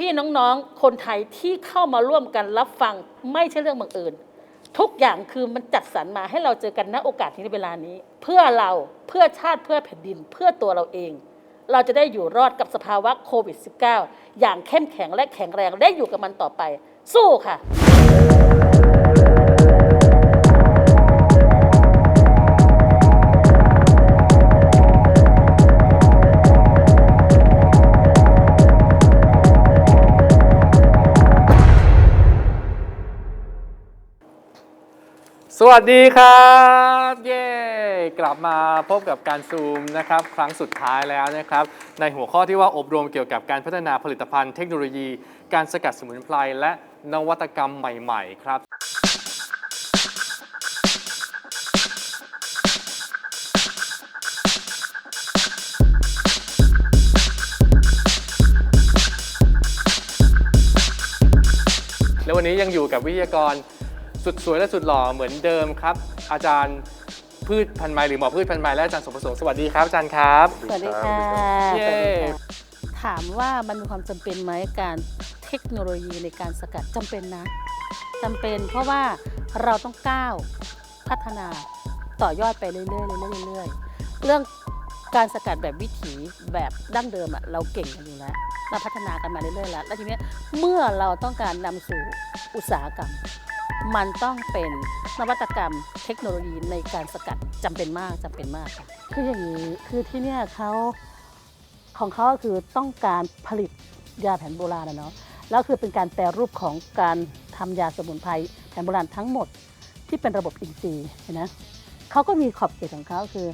พี่ๆน้องๆ คนไทยที่เข้ามาร่วมกันรับฟังไม่ใช่เรื่องบังเอิญทุกอย่างคือมันจัดสรรมาให้เราเจอกันณโอกาสที่ในเวลานี้ เพื่อเราเพื่อชาติเพื่อแผ่นดินเพื่อตัวเราเอง เราจะได้อยู่รอดกับสภาวะโควิด -19 อย่างเข้มแข็งและแข็งแรงได้อยู่กับมันต่อไป สู้ค่ะ สวัสดีครับ เย้กลับมาพบกับการซูมนะครับ ครั้งสุดท้ายแล้วนะครับ ในหัวข้อที่ว่าอบรมเกี่ยวกับการพัฒนาผลิตภัณฑ์เทคโนโลยี การสกัดสมุนไพรและนวัตกรรมใหม่ ๆ ครับ แล้ววันนี้ยังอยู่กับวิทยากร สุดสวยและสุดหล่อเหมือนเดิมครับ อาจารย์พืชพันธุ์ไม้หรือหมอพืชพันธุ์ไม้และอาจารย์สมประสงค์สวัสดีครับอาจารย์ครับสวัสดีค่ะเย้สวัสดีค่ะถามว่ามันมีความจำเป็นไหมการเทคโนโลยีในการสกัดจำเป็นนะจำเป็นเพราะว่าเราต้องก้าวพัฒนาต่อยอดไปเรื่อยๆเรื่อยๆเรื่อยๆเรื่องการสกัดแบบวิถีแบบดั้งเดิมอะเราเก่งกันอยู่แล้วเราพัฒนากันมาเรื่อยๆแล้วแล้วทีเนี้ยเมื่อเราต้องการนำสู่อุตสาหกรรม มันต้องเป็นนวัตกรรมเทคโนโลยีในการสกัดจำเป็นมากจำเป็นมากค่ะคืออย่างนี้คือที่เนี่ยเขาของเขาคือต้องการผลิตยาแผนโบราณนะเนาะแล้วคือเป็นการแปรรูปของการทำยาสมุนไพรแผนโบราณทั้งหมดที่เป็นระบบอินทรีย์เห็นไหมเขาก็มีขอบเขตของเขาคือ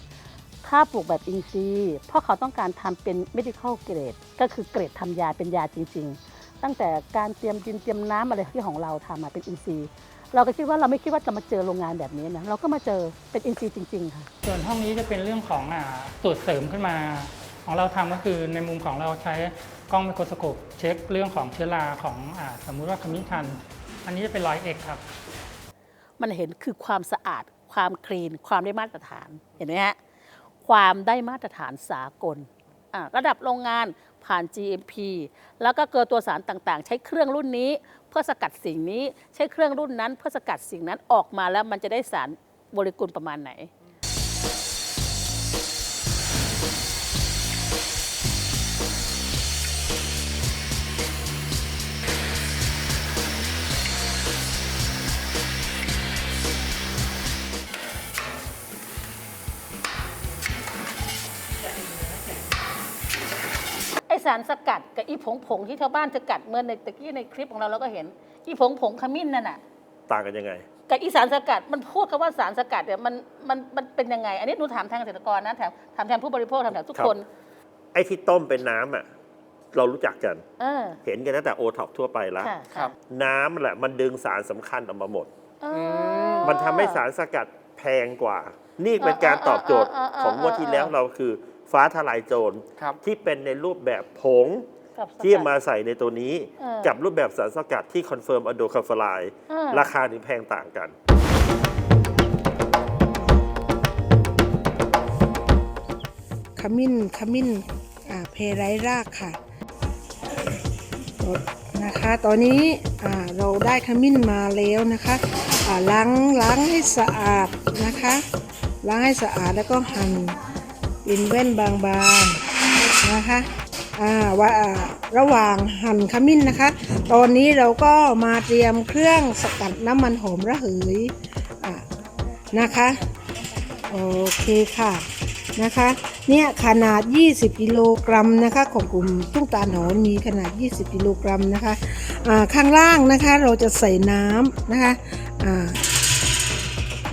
ถ้าปลูกแบบอินทรีย์เพราะเขาต้องการทำเป็น medical grade ก็คือเกรดทำยาเป็นยาจริง ๆ ตั้งแต่การเตรียมดินเตรียมน้ำอะไรที่ของเราทำมาเป็นอินทรีย์เราก็คิดว่าเราไม่คิดว่าจะมาเจอโรงงานแบบนี้นะเราก็มาเจอเป็นอินทรีย์จริง ๆ ค่ะ ส่วนห้องนี้จะเป็นเรื่องของอ่าตรวจเสริมขึ้นมา ของเราทำก็คือในมุมของเราใช้กล้องไมโครสโคปเช็คเรื่องของเชื้อราของอาสมมุติว่าขมิ้นชัน อันนี้จะเป็นร้อยเอกครับ มันเห็นคือความสะอาด ความคลีน ความได้มาตรฐานเห็นไหมฮะความได้มาตรฐานสากลอะระดับโรงงาน ผ่าน GMP แล้วก็เกลือตัวสารต่างๆ ใช้เครื่องรุ่นนี้เพื่อสกัดสิ่งนี้ ใช้เครื่องรุ่นนั้นเพื่อสกัดสิ่งนั้นออกมาแล้วมันจะได้สารโมเลกุลประมาณไหนารสกัดกับอีผงผงๆที่ชาวบ้านจะกัดเมื่อในตะกี้ในคลิปของเราเราก็เห็นอีผงผงๆขมิ้นนั่นน่ะต่างกันยังไง กับอีสารสกัดมันพูดคำว่าสารสกัดเนี่ยมันมันมันเป็นยังไง อันนี้หนูถามแทนเกษตรกรนะแถมถามแทนผู้บริโภคถามแทนทุกครับ คน ไอ้ที่ต้มเป็นน้ำอะเรารู้จักกัน เออเห็นกันตั้งแต่โอท็อปทั่วไปแล้วค่ะครับ น้ำแหละมันดึงสารสำคัญออกมาหมด เออ ม มันทำให้สารสกัดแพงกว่า นี่เป็นการตอบโจทย์เออเออเออของงวดที่แล้วเราคือ ฟ้าทลายโจรครับ ที่เป็นในรูปแบบผงกับสกัด ที่มาใส่ในตัวนี้ เออกับรูปแบบสารสกัดที่คอนเฟิร์มอะโดคาฟลายเออ ราคาถึงแพงต่างกัน ขมิ้นขมิ้นอ่าเพไร้รากค่ะนะคะ ตอนนี้อ่าเราได้ขมิ้นมาแล้วนะคะอ่าล้างล้างให้สะอาดนะคะ ล้างให้สะอาดแล้วก็หั่น เป็นแว่นบางๆนะคะอ่าว่าระหว่างหั่นขมิ้นนะคะ ตอนนี้เราก็มาเตรียมเครื่องสกัดน้ำมันหอมระเหยอ่านะคะโอเคค่ะนะคะเนี่ยขนาด 20 กิโลกรัมนะคะของกลุ่มตุ้งตาหนอนมีขนาด 20 กิโลกรัมนะคะอ่าข้างล่างนะคะเราจะใส่น้ำนะคะอ่า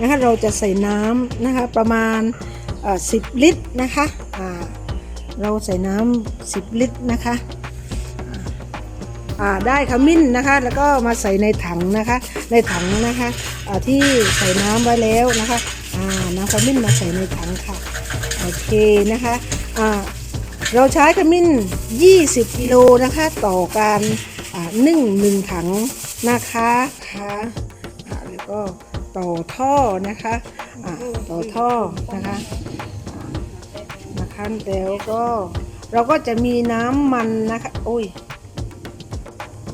นะคะเราจะใส่น้ำนะคะประมาณ เอ่อ10ลิตรนะคะเราใส่น้ำ10ลิตรนะคะได้ขมิ้นนะคะ แล้วก็มาใส่ในถังนะคะ ในถังนะคะที่ใส่น้ำไว้แล้วนะคะน้ำขมิ้นมาใส่ในถังค่ะโอเคนะคะเราใช้ขมิ้น 20 กิโลนะคะ ต่อการนึ่งหนึ่งถังนะคะค่ะแล้วก็ต่อท่อนะคะต่อท่อนะคะ นะคะแล้วก็เราก็จะมีน้ำมันนะคะโอ้ย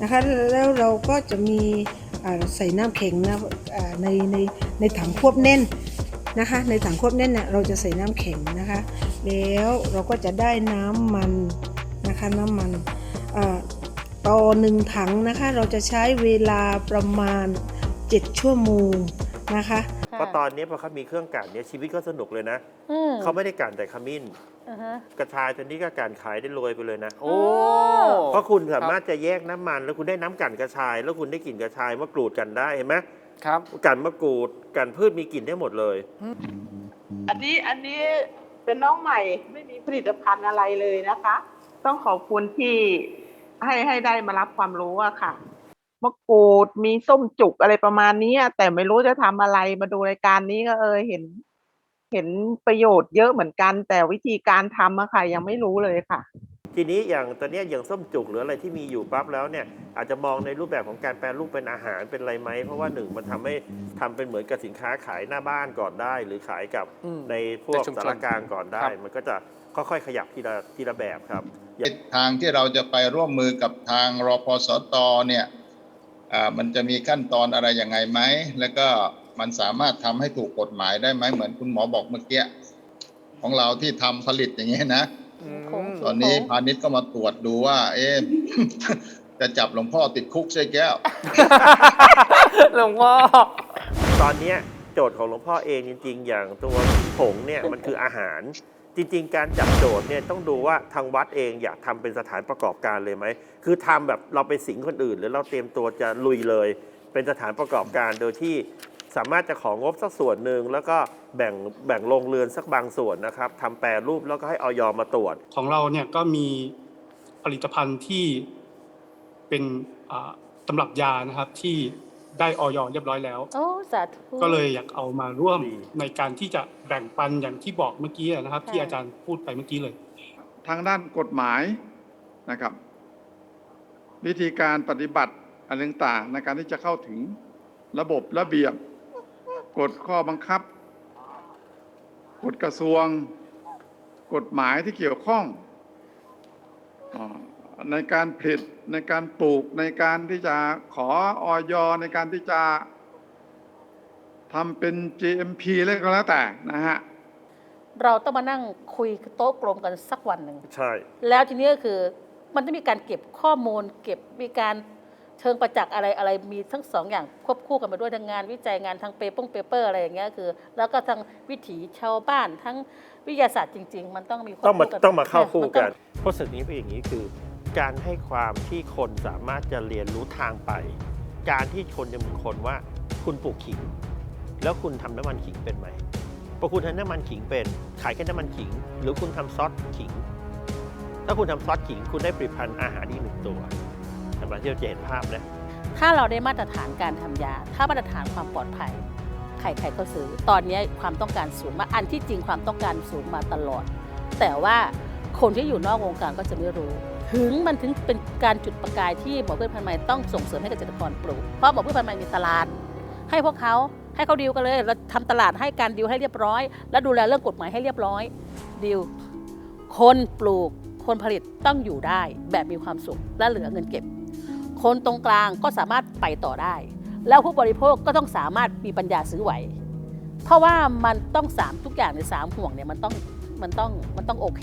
นะคะแล้วเราก็จะมีใส่น้ำแข็งนะในในในถังควบแน่นนะคะ ในถังควบแน่นเนี่ยเราจะใส่น้ำแข็งนะคะ แล้วเราก็จะได้น้ำมันนะคะน้ำมันต่อหนึ่งถังนะคะ เราจะใช้เวลาประมาณ 7 ชั่วโมงนะคะ เพราะตอนนี้พอเขามีเครื่องกลั่นเนี่ยชีวิตก็สนุกเลยนะอืมเขาไม่ได้กลั่นแต่ขมิ้น อ่าฮะ กระชายตัวนี้ก็กลั่นขายได้รวยไปเลยนะ โอ้ เพราะคุณสามารถจะแยกน้ำมัน แล้วคุณได้น้ำกลั่นกระชาย แล้วคุณได้กลิ่นกระชายมะกรูดกันได้เห็นไหมครับกลั่นมะกรูดกลั่นพืชมีกลิ่นได้หมดเลย อันนี้อันนี้เป็นน้องใหม่ไม่มีผลิตภัณฑ์อะไรเลยนะคะ ต้องขอบคุณที่ให้ให้ได้มารับความรู้อะค่ะ มะกรูดมีส้มจุกอะไรประมาณนี้อะแต่ไม่รู้จะทำอะไรมาดูรายการนี้ก็เออเห็น เห็นประโยชน์เยอะเหมือนกัน แต่วิธีการทำอะค่ะยังไม่รู้เลยค่ะ ทีนี้อย่างตัวเนี้ยอย่างส้มจุกหรืออะไรที่มีอยู่ปั๊บแล้วเนี่ยอาจจะมองในรูปแบบของการแปรรูปเป็นอาหารเป็นอะไรไหมเพราะว่าหนึ่งมันทำให้ทำเป็นเหมือนกับสินค้าขายหน้าบ้านก่อนได้ หรือขายกับอืม ในพวกในชุมชน สารกลางก่อนได้ครับมันก็จะค่อยๆ ขยับทีละทีละแบบครับอย่างทางที่เราจะไปร่วมมือกับทางรพสตเนี่ยอ่า มันจะมีขั้นตอนอะไรยังไงไหม แล้วก็มันสามารถทำให้ถูกกฎหมายได้ไหมเหมือนคุณหมอบอกเมื่อกี้ของเราที่ทำผลิตอย่างนี้ยนะอืมของตอนนี้พาณิชย์ก็มาตรวจดูว่า เอ๊ะจะจับหลวงพ่อติดคุกใช่แก้ว หลวงพ่อ ตอนเนี้ยโจทย์ของหลวงพ่อเองจริง ๆ อย่างตัวผงเนี่ยมันคืออาหาร จริง ๆ การจับโจทย์เนี่ยต้องดูว่าทางวัดเองอยากทำเป็นสถานประกอบการเลยไหม คือทำแบบเราไปสิงคนอื่น หรือเราเตรียมตัวจะลุยเลย เป็นสถานประกอบการโดยที่สามารถจะของงบสักส่วนหนึ่งแล้วก็แบ่งแบ่งลงเรือนสักบางส่วนนะครับทำแปรรูปแล้วก็ให้ออยอมาตรวจ ของเราเนี่ยก็มีผลิตภัณฑ์ที่เป็นตำรับยานะครับที่ ได้ออยเรียบร้อยแล้ว โอ้สาธุ ก็เลยอยากเอามาร่วมดี ในการที่จะแบ่งปันอย่างที่บอกเมื่อกี้นะครับ ค่ะ ที่อาจารย์พูดไปเมื่อกี้เลย ทางด้านกฎหมายนะครับ วิธีการปฏิบัติอะไรต่างๆในการที่จะเข้าถึงระบบระเบียบกฎข้อบังคับกฎกระทรวง กฎหมายที่เกี่ยวข้องอ่า ในการผลิตในการปลูกในการที่จะขอออยในการที่จะทำเป็น GMP อะไรก็แล้วแต่นะฮะเราต้องมานั่งคุยโต๊ะกลมกันสักวันหนึ่งใช่ แล้วทีนี้ก็คือมันต้องมีการเก็บข้อมูล เก็บมีการเชิงประจักษ์อะไรอะไรมีทั้งสองอย่างควบคู่กันไปด้วยทั้งงานวิจัยงานทางเปเปอร์เปเปอร์อะไรอย่างเงี้ยคือ แล้วก็ทางวิถีชาวบ้านทั้งวิทยาศาสตร์จริง ๆ มันต้องมีควบต้องมาคู่นต้องมาเข้าคู่ต้กัองนเพราะสิ่งนี้เป็นอย่างนี้คือ การให้ความที่คนสามารถจะเรียนรู้ทางไป การที่คนจะหมือนคนว่าคุณปลูกขิง แล้วคุณทำน้ำมันขิงเป็นไหมพอคุณทำน้ำมันขิงเป็น ขายแค่น้ำมันขิง หรือคุณทำซอสขิง ถ้าคุณทำซอสขิง คุณได้ผลิตภัณฑ์อาหารอีกหนึ่งตัวสำหรับที่เราจะเห็นภาพนะถ้าเราได้มาตรฐานการทำยา ถ้ามาตรฐานความปลอดภัยใครๆก็ซื้อ ตอนนี้ความต้องการสูงมาก อันที่จริงความต้องการสูงมาตลอด แต่ว่าคนที่อยู่นอกวงการก็จะไม่รู้ ถึงมันถึงเป็นการจุดประกายที่หมอพืชพันธุ์ใหม่ต้องส่งเสริมให้เกษตรกรปลูก เพราะหมอพืชพันธุ์ใหม่มีตลาด ให้พวกเขาให้เขาดีลกันเลยเราทำตลาดให้การดีลให้เรียบร้อย แล้วดูแลเรื่องกฎหมายให้เรียบร้อยดีลคนปลูกคนผลิตต้องอยู่ได้แบบมีความสุขและเหลือเงินเก็บ คนตรงกลางก็สามารถไปต่อได้ แล้วผู้บริโภคก็ต้องสามารถมีปัญญาซื้อไหว เพราะว่ามันต้องสามทุกอย่างในสามห่วงเนี่ยมันต้องมันต้องมันต้องโอเค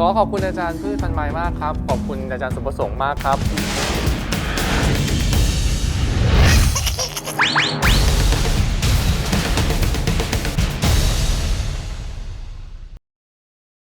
ขอขอบคุณอาจารย์พืชพันไม้มากครับ ขอบคุณอาจารย์สุประสงค์มากครับ